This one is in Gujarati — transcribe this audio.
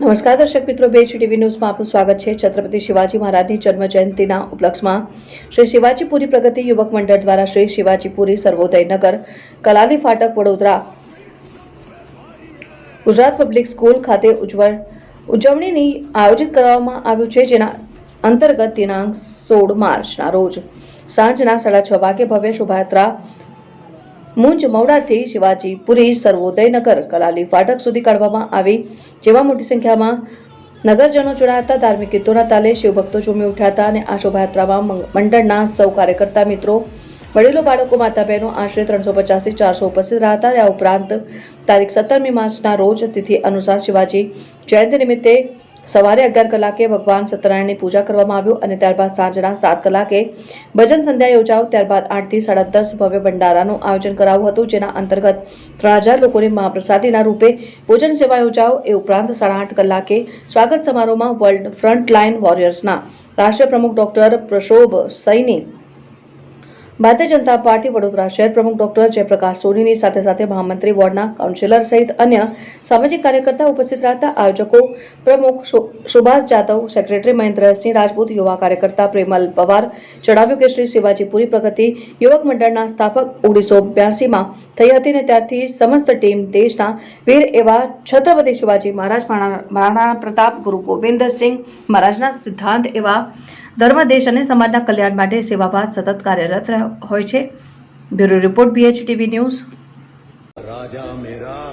નમસ્કાર, દર્શક મિત્રો, બે ટીવી ન્યૂઝમાં આપનું સ્વાગત છે. છત્રપતિ શિવાજી મહારાજની જન્મ જયંતિના ઉપલક્ષમાં શ્રી શિવાજીપુરી પ્રગતિ યુવક મંડળ દ્વારા શ્રી શિવાજીપુરી સર્વોદય નગર, કલાલી ફાટક, વડોદરા ગુજરાત પબ્લિક સ્કૂલ ખાતે ઉજવણ ઉજવણીની આયોજિત કરવામાં આવ્યું છે, જેના અંતર્ગત દિનાંક સોળ માર્ચના રોજ સાંજના સાડા છ વાગે ભવ્ય શોભાયાત્રા મુંજ મવડાથી શિવાજીપુરી સર્વોદયનગર કલાલી ફાટક સુધી કાઢવામાં આવી. જેમાં મોટી સંખ્યામાં નગરજનો જોડાયા ધાર્મિક ગીતોના તાલે શિવભક્તો ઝૂમી ઉઠ્યા હતા અને આ શોભાયાત્રામાં મંડળના સૌ કાર્યકર્તા મિત્રો, વડીલો, બાળકો માતા બહેનો આશરે ત્રણસો પચાસથી ચારસો ઉપસ્થિત રહ્યા હતા. આ ઉપરાંત તારીખ સત્તરમી માર્ચના રોજ તિથિ અનુસાર શિવાજી જયંતિ નિમિત્તે સવારે અગિયાર કલાકે ભગવાન સત્યનારાયણની પૂજા કરવામાં આવ્યું અને ત્યારબાદ સાંજના સાત કલાકે ભજન સંધ્યા યોજાવ. ત્યારબાદ આઠથી સાડા દસ ભવ્ય ભંડારાનું આયોજન કરાવ્યું હતું, જેના અંતર્ગત ત્રણ હજાર લોકોને મહાપ્રસાદીના રૂપે ભોજન સેવા યોજાવ. એ ઉપરાંત સાડા આઠ કલાકે સ્વાગત સમારોહમાં વર્લ્ડ ફ્રન્ટલાઇન વોરિયર્સના રાષ્ટ્રીય પ્રમુખ ડોક્ટર પ્રશોભ સૈની ભારતીય જનતા પાર્ટી વડોદરા શહેર પ્રમુખ ડોક્ટર જયપ્રકાશ સોનીની સાથે સાથે મહામંત્રી, વોર્ડના કાઉન્સિલર સહિત અન્ય સામાજિક કાર્યકર્તા ઉપસ્થિત રહ્યા આયોજકો, પ્રમુખ સુભાષ જાદવ સેક્રેટરી મહેન્દ્રસિંહ રાજપૂત, યુવા કાર્યકર્તા પ્રેમલ પવાર જણાવ્યું કે શ્રી શિવાજીપુરી પ્રગતિ યુવક મંડળના સ્થાપક ઓગણીસો બ્યાસીમાં થઈ હતી અને ત્યારથી સમસ્ત ટીમ દેશના વીર એવા છત્રપતિ શિવાજી મહારાજ, મહારાણા પ્રતાપ, ગુરુ ગોવિંદસિંહ મહારાજના સિદ્ધાંત એવા ધર્મ, દેશ અને સમાજના કલ્યાણ માટે સેવાભાર સતત કાર્યરત હોય છે બ્યુરો રિપોર્ટ બીએચટીવી ન્યૂઝ રાજા મેરા